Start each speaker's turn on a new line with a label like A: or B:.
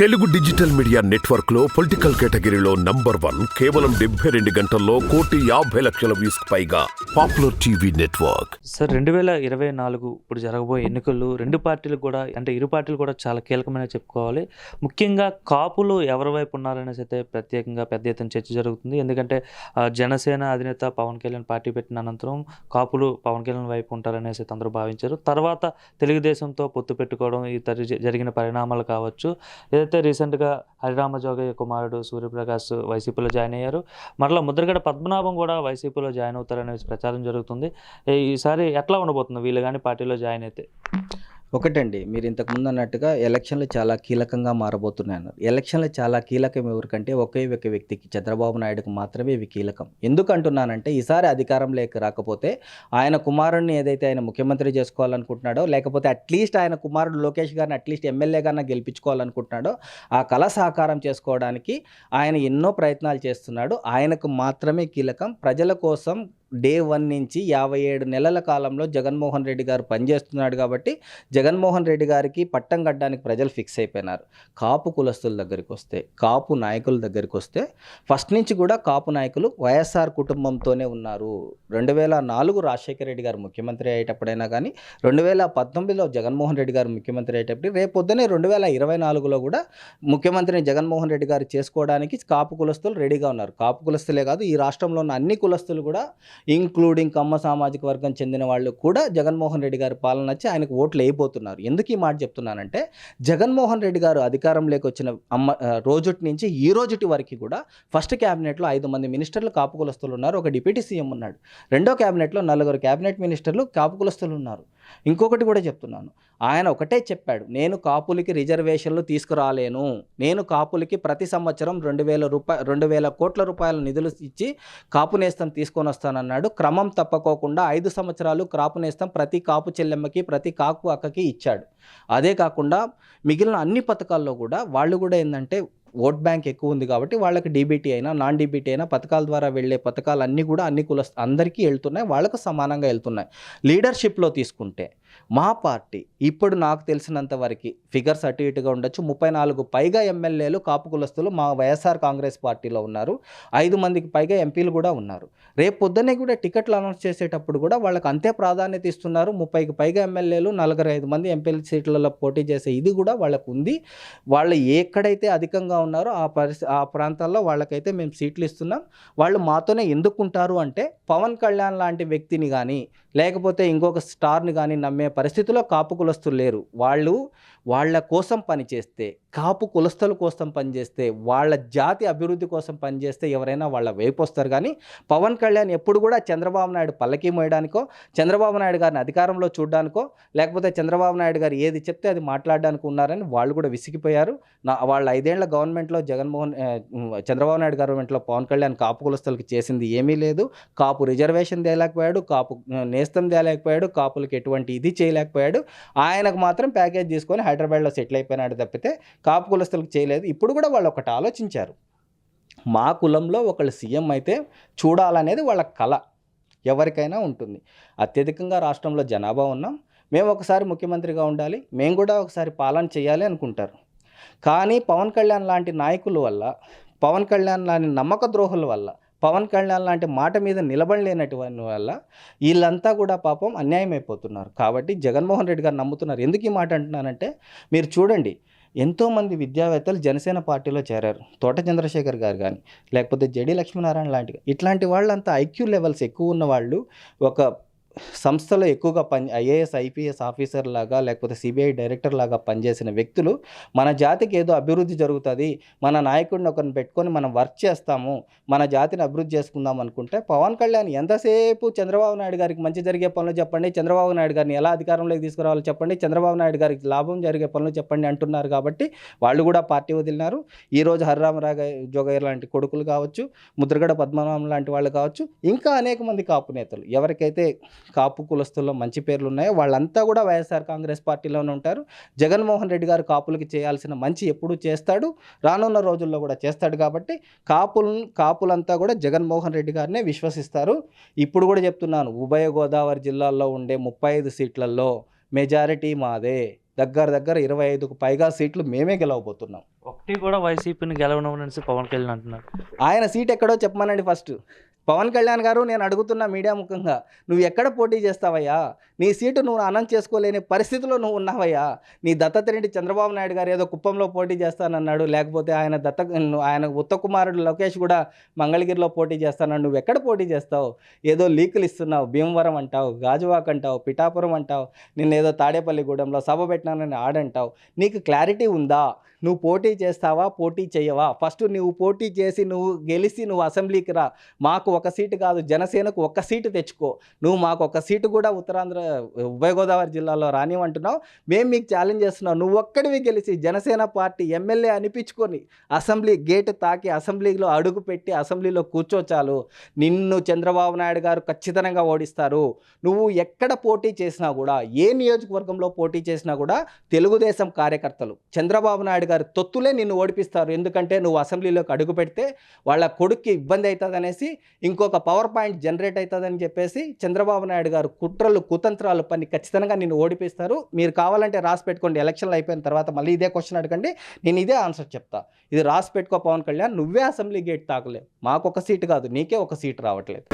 A: Telugu digital media నెట్వర్క్లో political కేటగిరీలో number one కేవలం డెబ్బై రెండు గంటల్లో కోటి యాభై లక్షల వ్యూస్ పైగా పాపులర్ టీవీ నెట్వర్క్.
B: సార్ రెండు వేల ఇరవై నాలుగు ఇప్పుడు జరగబోయే ఎన్నికలు రెండు పార్టీలు కూడా అంటే ఇరు పార్టీలు కూడా చాలా కీలకమైన చెప్పుకోవాలి. ముఖ్యంగా కాపులు ఎవరి వైపు ఉన్నారనేసి అయితే ప్రత్యేకంగా పెద్ద ఎత్తున చర్చ జరుగుతుంది. ఎందుకంటే జనసేన అధినేత పవన్ కళ్యాణ్ పార్టీ పెట్టిన అనంతరం కాపులు పవన్ కళ్యాణ్ వైపు ఉంటారనేసి అయితే అందరూ భావించారు. తర్వాత తెలుగుదేశంతో పొత్తు పెట్టుకోవడం ఈ తరి జరిగిన పరిణామాలు కావచ్చు. ఏదైతే రీసెంట్గా హరిరామ జోగయ్య కుమారుడు సూర్యప్రకాష్ వైసీపీలో జాయిన్ అయ్యారు మరలా ముద్రగడ పద్మనాభం కూడా వైసీపీలో జాయిన్ అవుతారనే ప్రచారం జరుగుతుంది. ఈసారి ఎట్లా ఉండబోతుంది? వీళ్ళు కానీ పార్టీలో జాయిన్ అయితే.
C: ఒకటండి మీరు ఇంతకు ముందు అన్నట్టుగా ఎలక్షన్లు చాలా కీలకంగా మారబోతున్నాయి అన్నారు. ఎలక్షన్లు చాలా కీలకం ఎవరికంటే ఒకే ఒక వ్యక్తికి చంద్రబాబు నాయుడుకు మాత్రమే ఇవి కీలకం. ఎందుకు అంటున్నానంటే ఈసారి అధికారంలోకి రాకపోతే ఆయన కుమారుడిని ఏదైతే ఆయన ముఖ్యమంత్రి చేసుకోవాలనుకుంటున్నాడో లేకపోతే అట్లీస్ట్ ఆయన కుమారుడు లోకేష్ గారిని అట్లీస్ట్ ఎమ్మెల్యేగానే గెలిపించుకోవాలనుకుంటున్నాడో ఆ కళ సాకారం చేసుకోవడానికి ఆయన ఎన్నో ప్రయత్నాలు చేస్తున్నాడు. ఆయనకు మాత్రమే కీలకం. ప్రజల కోసం డే వన్ నుంచి యాభై ఏడు నెలల కాలంలో జగన్మోహన్ రెడ్డి గారు పనిచేస్తున్నాడు కాబట్టి జగన్మోహన్ రెడ్డి గారికి పట్టం కట్టడానికి ప్రజలు ఫిక్స్ అయిపోయినారు. కాపు కులస్తుల దగ్గరికి వస్తే కాపు నాయకుల దగ్గరికి వస్తే ఫస్ట్ నుంచి కూడా కాపు నాయకులు వైఎస్ఆర్ కుటుంబంతోనే ఉన్నారు. రెండు వేల నాలుగు రాజశేఖర రెడ్డి గారు ముఖ్యమంత్రి అయ్యేటప్పుడైనా కానీ రెండు వేల పంతొమ్మిదిలో జగన్మోహన్ రెడ్డి గారు ముఖ్యమంత్రి అయ్యేటప్పుడు రేపు పొద్దునే రెండు వేల ఇరవై నాలుగులో కూడా ముఖ్యమంత్రిని జగన్మోహన్ రెడ్డి గారు చేసుకోవడానికి కాపు కులస్తులు రెడీగా ఉన్నారు. కాపు కులస్తులే కాదు ఈ రాష్ట్రంలో ఉన్న అన్ని కులస్తులు కూడా ఇంక్లూడింగ్ కమ్మ సామాజిక వర్గం చెందిన వాళ్ళు కూడా జగన్మోహన్ రెడ్డి గారి పాలన వచ్చి ఆయనకు ఓట్లు వేయబోతున్నారు. ఎందుకు ఈ మాట చెప్తున్నానంటే జగన్మోహన్ రెడ్డి గారు అధికారంలోకి వచ్చిన అమ్మ రోజుటి నుంచి ఈ రోజుటి వరకు కూడా ఫస్ట్ క్యాబినెట్లో ఐదు మంది మినిస్టర్లు కాపుకులస్తులు ఉన్నారు. ఒక డిప్యూటీ సీఎం ఉన్నాడు. రెండో క్యాబినెట్లో నలుగురు క్యాబినెట్ మినిస్టర్లు కాపుకులస్తులు ఉన్నారు. ఇంకొకటి కూడా చెప్తున్నాను. ఆయన ఒకటే చెప్పాడు నేను కాపులకి రిజర్వేషన్లు తీసుకురాలేను. నేను కాపులకి ప్రతి సంవత్సరం రెండు వేల రూపాయ రెండు వేల కోట్ల రూపాయల నిధులు ఇచ్చి కాపు నేస్తం తీసుకొని వస్తానన్నాడు. క్రమం తప్పకోకుండా ఐదు సంవత్సరాలు కాపు నేస్తం ప్రతి కాపు చెల్లెమ్మకి ప్రతి కాపు అక్కకి ఇచ్చాడు. అదే కాకుండా మిగిలిన అన్ని పథకాల్లో కూడా వాళ్ళు కూడా ఏంటంటే ఓట్ బ్యాంక్ ఎక్కువ ఉంది కాబట్టి వాళ్ళకి డీబీటీ అయినా నాన్ డీబీటీ అయినా పథకాల ద్వారా వెళ్ళే పథకాలు అన్నీ కూడా అన్ని కుల అందరికీ వెళ్తున్నాయి వాళ్ళకు సమానంగా వెళ్తున్నాయి. లీడర్షిప్లో తీసుకుంటే మా పార్టీ ఇప్పుడు నాకు తెలిసినంత వరకు ఫిగర్స్ అటు ఇటుగా ఉండొచ్చు. ముప్పై నాలుగు పైగా ఎమ్మెల్యేలు కాపు కులస్తులు మా వైఎస్ఆర్ కాంగ్రెస్ పార్టీలో ఉన్నారు. ఐదు మందికి పైగా ఎంపీలు కూడా ఉన్నారు. రేపు పొద్దున్నే కూడా టికెట్లు అనౌన్స్ చేసేటప్పుడు కూడా వాళ్ళకి అంతే ప్రాధాన్యత ఇస్తున్నారు. ముప్పైకి పైగా ఎమ్మెల్యేలు నలభై ఐదు మంది ఎంపీ సీట్లలో పోటీ చేసే ఇది కూడా వాళ్ళకు ఉంది. వాళ్ళు ఎక్కడైతే అధికంగా ఉన్నారో ఆ పరిస్థితి ఆ ప్రాంతాల్లో వాళ్ళకైతే మేము సీట్లు ఇస్తున్నాం. వాళ్ళు మాతోనే ఎందుకుంటారు అంటే పవన్ కళ్యాణ్ లాంటి వ్యక్తిని కానీ లేకపోతే ఇంకొక స్టార్ని కానీ నమ్మే పరిస్థితిలో కాపు కులస్తులు లేరు. వాళ్ళు వాళ్ళ కోసం పనిచేస్తే కాపు కులస్తుల కోసం పనిచేస్తే వాళ్ళ జాతి అభివృద్ధి కోసం పనిచేస్తే ఎవరైనా వాళ్ళ వైపు వస్తారు. కానీ పవన్ కళ్యాణ్ ఎప్పుడు కూడా చంద్రబాబు నాయుడు పల్లకి మోయడానికో చంద్రబాబు నాయుడు గారిని అధికారంలో చూడడానికో లేకపోతే చంద్రబాబు నాయుడు గారు ఏది చెప్తే అది మాట్లాడడానికి ఉన్నారని వాళ్ళు కూడా విసిగిపోయారు. నా వాళ్ళ ఐదేళ్ళ గవర్నమెంట్లో జగన్మోహన్ చంద్రబాబు నాయుడు గవర్నమెంట్లో పవన్ కళ్యాణ్ కాపు కులస్తులకు చేసింది ఏమీ లేదు. కాపు రిజర్వేషన్ తేలేకపోయాడు కాపు నేస్తం తేలేకపోయాడు కాపులకు ఎటువంటి ఇది చేయలేకపోయాడు. ఆయనకు మాత్రం ప్యాకేజ్ తీసుకొని హైదరాబాద్లో సెటిల్ అయిపోయినాడు తప్పితే కాపు కులస్తులకు చేయలేదు. ఇప్పుడు కూడా వాళ్ళు ఒకటి ఆలోచించారు. మా కులంలో ఒకళ్ళు సీఎం అయితే చూడాలనేది వాళ్ళ కళ. ఎవరికైనా ఉంటుంది. అత్యధికంగా రాష్ట్రంలో జనాభా ఉన్నాం. మేము ఒకసారి ముఖ్యమంత్రిగా ఉండాలి. మేము కూడా ఒకసారి పాలన చేయాలి అనుకుంటారు. కానీ పవన్ కళ్యాణ్ లాంటి నాయకుల వల్ల పవన్ కళ్యాణ్ లాంటి నమ్మక ద్రోహుల వల్ల పవన్ కళ్యాణ్ లాంటి మాట మీద నిలబడలేనటువంటి వల్ల వీళ్ళంతా కూడా పాపం అన్యాయం అయిపోతున్నారు. కాబట్టి జగన్మోహన్ రెడ్డి గారు నమ్ముతున్నారు. ఎందుకు ఈ మాట అంటున్నానంటే మీరు చూడండి ఎంతోమంది విద్యావేత్తలు జనసేన పార్టీలో చేరారు. తోట చంద్రశేఖర్ గారు కానీ లేకపోతే జడి లక్ష్మీనారాయణ లాంటి ఇట్లాంటి వాళ్ళంతా ఐక్యూ లెవెల్స్ ఎక్కువ ఉన్న వాళ్ళు ఒక సంస్థలో ఎక్కువగా పని ఐఏఎస్ ఐపీఎస్ ఆఫీసర్ లాగా లేకపోతే సిబిఐ డైరెక్టర్ లాగా పనిచేసిన వ్యక్తులు మన జాతికి ఏదో అభివృద్ధి జరుగుతుంది మన నాయకుడిని ఒకరిని పెట్టుకొని మనం వర్క్ చేస్తాము మన జాతిని అభివృద్ధి చేసుకుందాం అనుకుంటే పవన్ కళ్యాణ్ ఎంతసేపు చంద్రబాబు నాయుడు గారికి మంచి జరిగే పనులు చెప్పండి చంద్రబాబు నాయుడు గారిని ఎలా అధికారంలోకి తీసుకురావాలో చెప్పండి చంద్రబాబు నాయుడు గారికి లాభం జరిగే పనులు చెప్పండి అంటున్నారు కాబట్టి వాళ్ళు కూడా పార్టీ వదిలినారు. ఈరోజు హరిరామరాగ జోగయ్య లాంటి కొడుకులు కావచ్చు ముద్రగడ పద్మనాభం లాంటి వాళ్ళు కావచ్చు ఇంకా అనేక మంది కాపు నేతలు. ఎవరికైతే కాపు కులస్తుల్లో మంచి పేర్లు ఉన్నాయో వాళ్ళంతా కూడా వైఎస్ఆర్ కాంగ్రెస్ పార్టీలోనే ఉంటారు. జగన్మోహన్ రెడ్డి గారు కాపులకి చేయాల్సిన మంచి ఎప్పుడూ చేస్తాడు. రానున్న రోజుల్లో కూడా చేస్తాడు కాబట్టి కాపులు కాపులంతా కూడా జగన్మోహన్ రెడ్డి గారినే విశ్వసిస్తారు. ఇప్పుడు కూడా చెప్తున్నాను ఉభయ గోదావరి జిల్లాల్లో ఉండే ముప్పై ఐదు సీట్లలో మెజారిటీ మాదే. దగ్గర దగ్గర ఇరవై ఐదుకు పైగా సీట్లు మేమే గెలవబోతున్నాం.
B: ఒకటి కూడా వైసీపీని గెలవనమనేసి పవన్ కళ్యాణ్ అంటున్నారు.
C: ఆయన సీట్ ఎక్కడో చెప్పమనండి ఫస్ట్. పవన్ కళ్యాణ్ గారు నేను అడుగుతున్న మీడియా ముఖంగా నువ్వు ఎక్కడ పోటీ చేస్తావయ్యా? నీ సీటు నువ్వు అనం చేసుకోలేని పరిస్థితిలో నువ్వు ఉన్నావయ్యా? నీ దత్తత చంద్రబాబు నాయుడు గారు ఏదో కుప్పంలో పోటీ చేస్తానన్నాడు లేకపోతే ఆయన దత్త ఆయన ఉత్త కుమారుడు లోకేష్ కూడా మంగళగిరిలో పోటీ చేస్తానన్నాడు నువ్వు ఎక్కడ పోటీ చేస్తావు? ఏదో లీకులు ఇస్తున్నావు భీమవరం అంటావు గాజువాక్ అంటావు పిఠాపురం అంటావు నిన్న ఏదో తాడేపల్లిగూడెంలో సభ పెట్టినానని ఆడంటావు. నీకు క్లారిటీ ఉందా? నువ్వు పోటీ చేస్తావా? పోటీ చేయవా? ఫస్ట్ నువ్వు పోటీ చేసి నువ్వు గెలిచి నువ్వు అసెంబ్లీకి రా. మాకు ఒక సీటు కాదు జనసేనకు ఒక్క సీటు తెచ్చుకో. నువ్వు మాకు ఒక సీటు కూడా ఉత్తరాంధ్ర ఉభయ గోదావరి జిల్లాలో రానివంటున్నావు మేము మీకు ఛాలెంజ్ చేస్తున్నావు నువ్వు ఒక్కడివి గెలిచి జనసేన పార్టీ ఎమ్మెల్యే అనిపించుకొని అసెంబ్లీ గేటు తాకి అసెంబ్లీలో అడుగు పెట్టి అసెంబ్లీలో కూర్చోచాలు నిన్ను చంద్రబాబు నాయుడు గారు ఖచ్చితంగా ఓడిస్తారు. నువ్వు ఎక్కడ పోటీ చేసినా కూడా ఏ నియోజకవర్గంలో పోటీ చేసినా కూడా తెలుగుదేశం కార్యకర్తలు చంద్రబాబు నాయుడు గారి తొత్తులే నిన్ను ఓడిపిస్తారు. ఎందుకంటే నువ్వు అసెంబ్లీలోకి అడుగు పెడితే వాళ్ళ కొడుక్కి ఇబ్బంది అవుతుంది అనేసి ఇంకొక పవర్ పాయింట్ జనరేట్ అవుతుందని చెప్పేసి చంద్రబాబు నాయుడు గారు కుట్రలు కుతంత్రాలు పని ఖచ్చితంగా నేను ఓడిపిస్తారు. మీరు కావాలంటే రాసి పెట్టుకోండి. ఎలక్షన్లు అయిపోయిన తర్వాత మళ్ళీ ఇదే క్వశ్చన్ అడగండి. నేను ఇదే ఆన్సర్ చెప్తా. ఇది రాసి పెట్టుకో పవన్ కళ్యాణ్ నువ్వే అసెంబ్లీ గేట్ తాకలేవు. మాకు ఒక సీటు కాదు నీకే ఒక సీటు రావట్లేదు.